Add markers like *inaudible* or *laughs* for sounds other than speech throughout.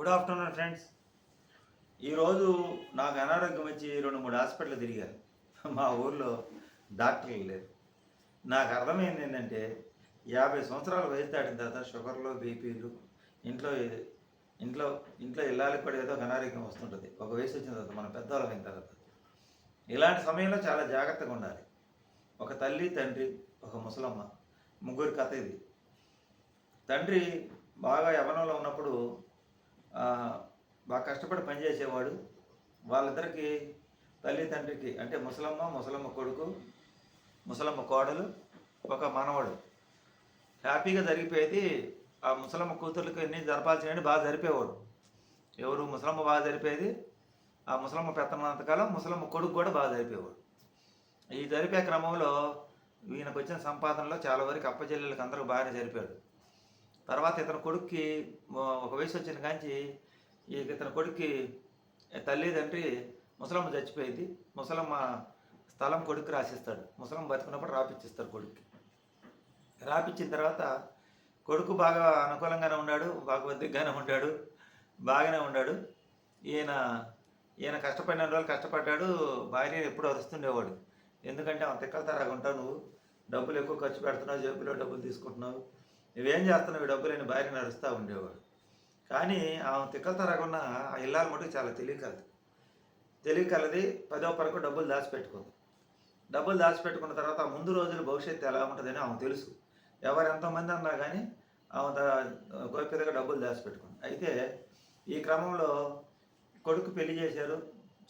Good afternoon friends ఈరోజు నాకు అనారోగ్యం వచ్చి రెండు మూడు హాస్పిటల్ తిరిగారు మా ఊర్లో డాక్టర్లు లేరు. నాకు అర్థమైంది ఏంటంటే యాభై సంవత్సరాల వయసు దాటిన తర్వాత షుగర్లు బీపీలు ఇంట్లో ఇంట్లో ఇంట్లో ఇళ్ళాలకు కూడా ఏదో ఒక అనారోగ్యం వస్తుంటుంది. ఒక వయసు వచ్చిన తర్వాత మన పెద్దవాళ్ళం అయిన తర్వాత. ఇలాంటి సమయంలో చాలా జాగ్రత్తగా ఉండాలి. ఒక తల్లి తండ్రి ఒక ముసలమ్మ ముగ్గురి కథ ఇది. తండ్రి బాగా యవనంలో ఉన్నప్పుడు బాగా కష్టపడి పనిచేసేవాడు. వాళ్ళిద్దరికి తల్లి తండ్రికి అంటే ముసలమ్మ ముసలమ్మ కొడుకు ముసలమ్మ కోడలు ఒక మనవడు. హ్యాపీగా జరిగిపోయేది ఆ ముసలమ్మ కూతుర్లకు ఎన్ని జరపాల్సినవి బాగా జరిపేవాడు. ఎవరు ముసలమ్మ బాగా జరిపేది ఆ ముసలమ్మ పెత్తనంతకాలం ముసలమ్మ కొడుకు కూడా బాగా జరిపేవాడు. ఈ జరిపే క్రమంలో ఈయనకు వచ్చిన సంపాదనలో చాలా వరకు అప్పచెల్లెళ్ళకి అందరూ బాగానే జరిపాడు తర్వాత ఇతని కొడుక్కి ఒక వయసు వచ్చిన కాంచి ఈ ఇతని కొడుక్కి తల్లిదండ్రి ముసలమ్మ చచ్చిపోయింది. ముసలమ్మ స్థలం కొడుకు రాసిస్తాడు. ముసలమ్మ బతుకున్నప్పుడు రాపిచ్చిస్తాడు కొడుక్కి. రాపిచ్చిన తర్వాత కొడుకు బాగా అనుకూలంగానే ఉన్నాడు బాగా ఒద్దిగ్గానే ఉన్నాడు బాగానే ఉన్నాడు. ఈయన ఈయన కష్టపడిన రోజులు కష్టపడ్డాడు భార్య ఎప్పుడు అరుస్తుండేవాడు. ఎందుకంటే ఆమె తిక్కల తరాగా ఉంటావు నువ్వు? డబ్బులు ఎక్కువ ఖర్చు పెడుతున్నావు జేబులో డబ్బులు తీసుకుంటున్నావు. నువ్వేం చేస్తున్నావు? ఈ డబ్బులు భార్య నడుస్తూ ఉండేవాడు. కానీ ఆమె తిక్కల తరాగా ఆ ఇల్లాల మటుకు చాలా తెలియకలది తెలియకలది పదో పరకు డబ్బులు దాచిపెట్టుకుంది. డబ్బులు దాచిపెట్టుకున్న తర్వాత ముందు రోజులు భవిష్యత్తు ఎలా ఉంటుందని ఆమె తెలుసు. ఎవరు ఎంతమంది అన్నా కానీ ఆమె దా- గోప్యతగా డబ్బులు దాచిపెట్టుకుంది. అయితే ఈ క్రమంలో కొడుకు పెళ్ళి చేశారు.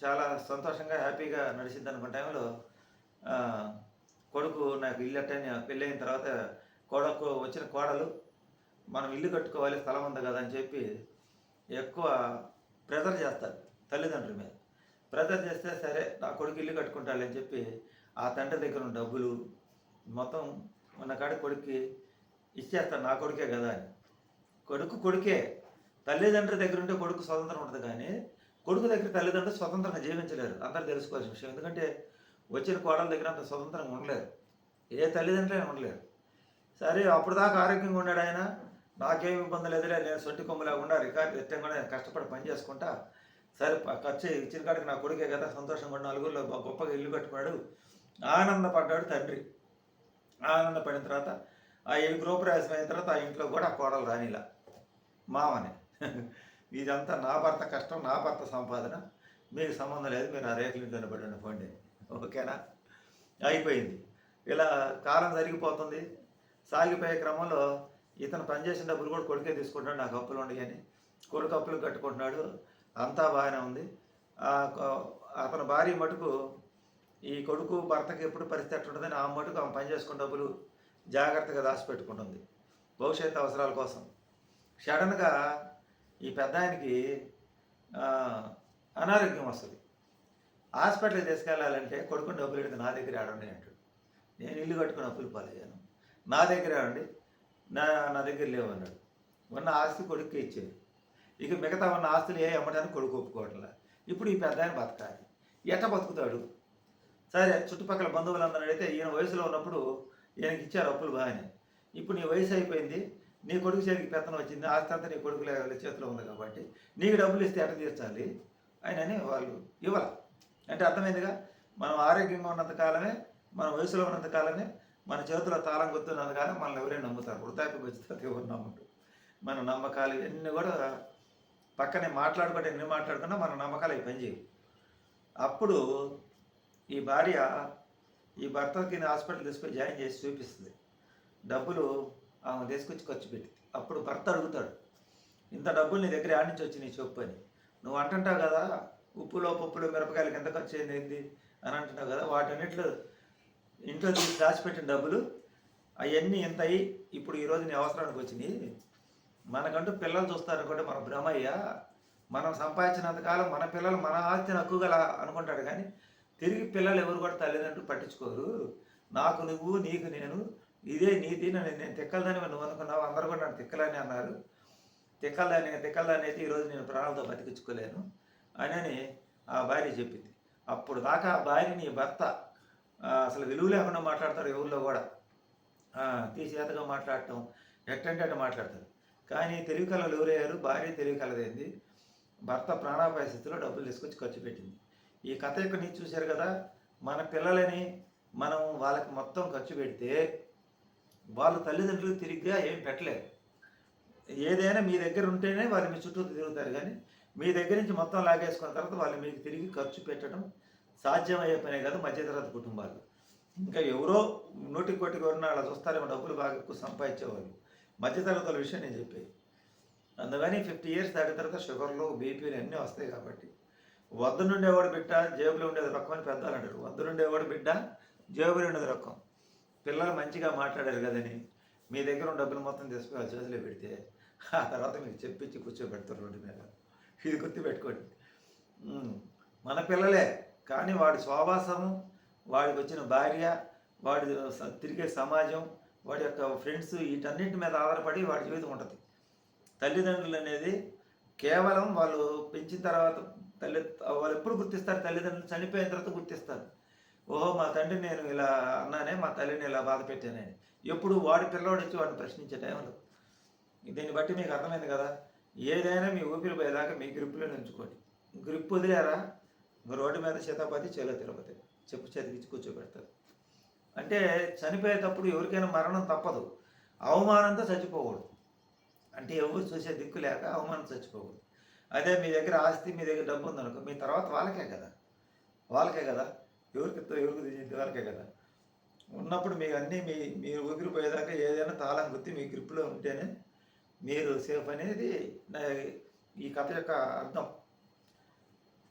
చాలా సంతోషంగా హ్యాపీగా నడిచింది అనుకున్న టైంలో కొడుకు నాకు ఇల్లు అట్టని పెళ్ళి అయిన తర్వాత కోడకు వచ్చిన కోడలు మనం ఇల్లు కట్టుకోవాలి స్థలం ఉంది కదా అని చెప్పి ఎక్కువ ప్రెజర్ చేస్తారు తల్లిదండ్రుల మీద. ప్రెజర్ చేస్తే సరే నా కొడుకు ఇల్లు కట్టుకుంటాడు అని చెప్పి ఆ తండ్రి దగ్గర ఉన్న డబ్బులు మొత్తం ఉన్న కాడ కొడుక్కి ఇచ్చేస్తాను నా కొడుకే కదా అని. కొడుకు కొడుకే. తల్లిదండ్రుల దగ్గర ఉంటే కొడుకు స్వతంత్రం ఉంటుంది కానీ కొడుకు దగ్గర తల్లిదండ్రులు స్వతంత్రంగా జీవించలేరు. అందరూ తెలుసుకోవాల్సిన విషయం. ఎందుకంటే వచ్చిన కోడల దగ్గర అంత స్వతంత్రంగా ఉండలేరు. ఏ తల్లిదండ్రులైనా ఉండలేరు. సరే అప్పుడు దాకా ఆరోగ్యంగా ఉన్నాడు ఆయన. నాకేం ఇబ్బంది లేదులే నేను సొంటి కొమ్మలా ఉండా రికార్డు ఎత్తం కూడా నేను కష్టపడి పని చేసుకుంటా. సరే ఖర్చు ఇచ్చిన కాడికి నా కొడుకే కదా సంతోషంగా ఉన్న నలుగురిలో గొప్పగా ఇల్లు కట్టుకున్నాడు. ఆనందపడ్డాడు తండ్రి. ఆనందపడిన తర్వాత ఆ ఇల్లు గృహప్రవేశం అయిన తర్వాత ఆ ఇంట్లో కూడా కోడలు రానిలా మామని. *laughs* ఇదంతా నా భర్త కష్టం నా భర్త సంపాదన. మీకు సంబంధం లేదు మీరు ఆ రేకుల ఇంట్లోనే పడి ఉండిపోండి ఓకేనా? అయిపోయింది. ఇలా కాలం జరిగిపోతుంది. సాగిపోయే క్రమంలో ఇతను పనిచేసిన డబ్బులు కూడా కొడుకే తీసుకుంటాడు నాకు అప్పులు ఉండయి అని కొడుకు అప్పులు కట్టుకుంటున్నాడు. అంతా బాగానే ఉంది. అతని భార్య మటుకు ఈ కొడుకు భర్తకి ఎప్పుడు పరిస్థితి ఎట్టుంటుందని ఆ మటుకు ఆమె పనిచేసుకున్న డబ్బులు జాగ్రత్తగా దాచిపెట్టుకుంటుంది. భవిష్యత్తు అవసరాల కోసం. సడన్గా ఈ పెద్ద ఆయనకి అనారోగ్యం వస్తుంది. హాస్పిటల్కి తీసుకెళ్ళాలంటే కొడుకుని డబ్బులు ఎడితే నా దగ్గర ఆడండి అంటాడు. నేను ఇల్లు కట్టుకుని అప్పులు పాలయ్యాను. నా దగ్గర అండి నా నా దగ్గర లేవు అన్నాడు ఉన్న ఆస్తి కొడుకు ఇచ్చేది ఇక మిగతా ఉన్న ఆస్తులు ఏ అమ్మడానికి కొడుకు ఒప్పుకోవట్లే? ఇప్పుడు ఈ పెద్ద ఆయన బతకాలి. ఎట్ట బతుకుతాడు? సరే చుట్టుపక్కల బంధువులందరూ అడిగితే ఈయన వయసులో ఉన్నప్పుడు ఈయనకి ఇచ్చారు అప్పులు బాగానే. ఇప్పుడు నీ వయసు అయిపోయింది నీ కొడుకు చేతికి పెత్తనం వచ్చింది ఆస్తి అంతా నీ కొడుకు చేతిలో ఉంది కాబట్టి నీకు డబ్బులు ఇస్తే ఎట్ట తీర్చాలి? ఆయనని వాళ్ళు ఇవ్వాలి. అంటే అర్థమైందిగా? మనం ఆరోగ్యంగా ఉన్నంత కాలమే మన వయసులో ఉన్నంత కాలమే మన చేతిలో తాళం గుర్తున్నది కానీ మనల్ని ఎవరైనా నమ్ముతారు. వృద్ధాప్యం వచ్చిన తర్వాత ఎవరు మన నమ్మకాలు ఇవన్నీ కూడా పక్కనే మాట్లాడుకుంటే ఎన్ని మాట్లాడుకున్నా మన నమ్మకాలు అవి పనిచేయవు. అప్పుడు ఈ భార్య ఈ భర్తకి హాస్పిటల్ తీసుకొని జాయిన్ చేసి చూపిస్తుంది. డబ్బులు ఆమె తీసుకొచ్చి ఖర్చు పెట్టి. అప్పుడు భర్త అడుగుతాడు ఇంత డబ్బులు నీ దగ్గర ఆడి నుంచి వచ్చి నీ చెప్పు అని. నువ్వు అంటుంటావు కదా ఉప్పులో పప్పులో మిరపకాయలకి ఎంత ఖర్చు అయింది ఏంది? అని అంటున్నావు కదా. వాటన్నిటిలో ఇంట్లో తీసి దాచిపెట్టిన డబ్బులు అవన్నీ ఎంత అయ్యి ఇప్పుడు ఈరోజు నీ అవసరానికి వచ్చినాయి. మనకంటూ పిల్లలు చూస్తారనుకుంటే మన భ్రమయ్య. మనం సంపాదించినంత కాలం మన పిల్లలు మన ఆస్తిని హక్కుగల అనుకుంటాడు కానీ తిరిగి పిల్లలు ఎవరు కూడా తల్లిదండ్రులు పట్టించుకోరు. నాకు నువ్వు నీకు నేను ఇదే నీతి. నన్ను నేను తిక్కలదని నువ్వు అనుకున్నావు అందరూ కూడా నన్ను తిక్కలని అన్నారు. తిక్కలని తిక్కలని అయితే ఈరోజు నేను ప్రాణాలతో బతికించుకోలేను. అని ఆ భార్య చెప్పింది. అప్పుడు దాకా ఆ భార్య నీ భర్త అసలు విలువ లేకుండా మాట్లాడతారు ఎవరిలో కూడా. తీసేతగా మాట్లాడటం ఎట్టంటే అటు మాట్లాడతారు. కానీ తెలివి కళలు ఎవరయ్యారు భార్య తెలివి కలదైంది. భర్త ప్రాణాపాయ స్థితిలో డబ్బులు తీసుకొచ్చి ఖర్చు పెట్టింది. ఈ కథ యొక్క నీతి చూశారు కదా మన పిల్లలని మనం వాళ్ళకి మొత్తం ఖర్చు పెడితే వాళ్ళ తల్లిదండ్రులు తిరిగ్గా ఏం పెట్టలేరు. ఏదైనా మీ దగ్గర ఉంటేనే వాళ్ళు మీ చుట్టూ తిరుగుతారు కానీ మీ దగ్గర నుంచి మొత్తం లాగేసుకున్న తర్వాత వాళ్ళు మీకు తిరిగి ఖర్చు పెట్టడం సాధ్యమయ్యే పనే కాదు మధ్యతరగతి కుటుంబాలు. ఇంకా ఎవరో నూటి కోటి ఎవరన్నా అలా చూస్తారేమో డబ్బులు బాగా ఎక్కువ సంపాదించేవాళ్ళు. మధ్యతరగతుల విషయం నేను చెప్పేది. అందుకని ఫిఫ్టీ ఇయర్స్ దాటిన తర్వాత షుగర్లు బీపీలు అన్నీ వస్తాయి కాబట్టి. వద్ద నుండేవాడు బిడ్డ జేబులో ఉండేది రొక్కం అని పెద్దలు అంటారు. వద్ద నుండేవాడు బిడ్డ జేబులో ఉండేది రొక్కం పిల్లలు మంచిగా మాట్లాడారు కదని మీ దగ్గర ఉన్న డబ్బులు మొత్తం తీసుకుని వాళ్ళ చేతిలో పెడితే ఆ తర్వాత మీకు చెప్పించి కూర్చోబెడతారు రోడ్డు మీద. ఇది గుర్తుపెట్టుకోండి. మన పిల్లలే కానీ వాడి స్వాభాసము వాడికి వచ్చిన భార్య వాడి తిరిగే సమాజం వాడి యొక్క ఫ్రెండ్స్ వీటన్నిటి మీద ఆధారపడి వాడి జీవితం ఉంటుంది. తల్లిదండ్రులు అనేది కేవలం వాళ్ళు పెంచిన తర్వాత తల్లి వాళ్ళు ఎప్పుడు గుర్తిస్తారు? తల్లిదండ్రులు చనిపోయిన తర్వాత గుర్తిస్తారు. ఓహో మా తండ్రి నేను ఇలా అన్నానే మా తల్లిని ఇలా బాధ పెట్టానని ఎప్పుడు వాడి పిల్లవాడు వచ్చి వాడిని ప్రశ్నించే టైంలో. దీన్ని బట్టి మీకు అర్థమైంది కదా? ఏదైనా మీ ఊపిరి పోయేదాకా మీ గ్రిప్లో ఉంచుకోండి. గ్రిప్ వదిలేరా? రోడ్డు మీద సీతాపతి చేలో తిరుపతి. చెప్పు చదివించి కూర్చోబెడతారు. అంటే చనిపోయేటప్పుడు ఎవరికైనా మరణం తప్పదు. అవమానంతో చచ్చిపోకూడదు. అంటే ఎవరు చూసే దిక్కు లేక అవమానం చచ్చిపోకూడదు. అదే మీ దగ్గర ఆస్తి మీ దగ్గర డబ్బు ఉందనుకో మీ తర్వాత వాళ్ళకే కదా. వాళ్ళకే కదా. ఎవరికి ఎవరికి తెలియదు వాళ్ళకే కదా. ఉన్నప్పుడు మీకు అన్నీ మీ మీరు ఊపిరిపోయేదాకా ఏదైనా తాళం గుర్తి మీ గ్రిప్లో ఉంటేనే మీరు సేఫ్ అనేది నా ఈ కథ యొక్క అర్థం.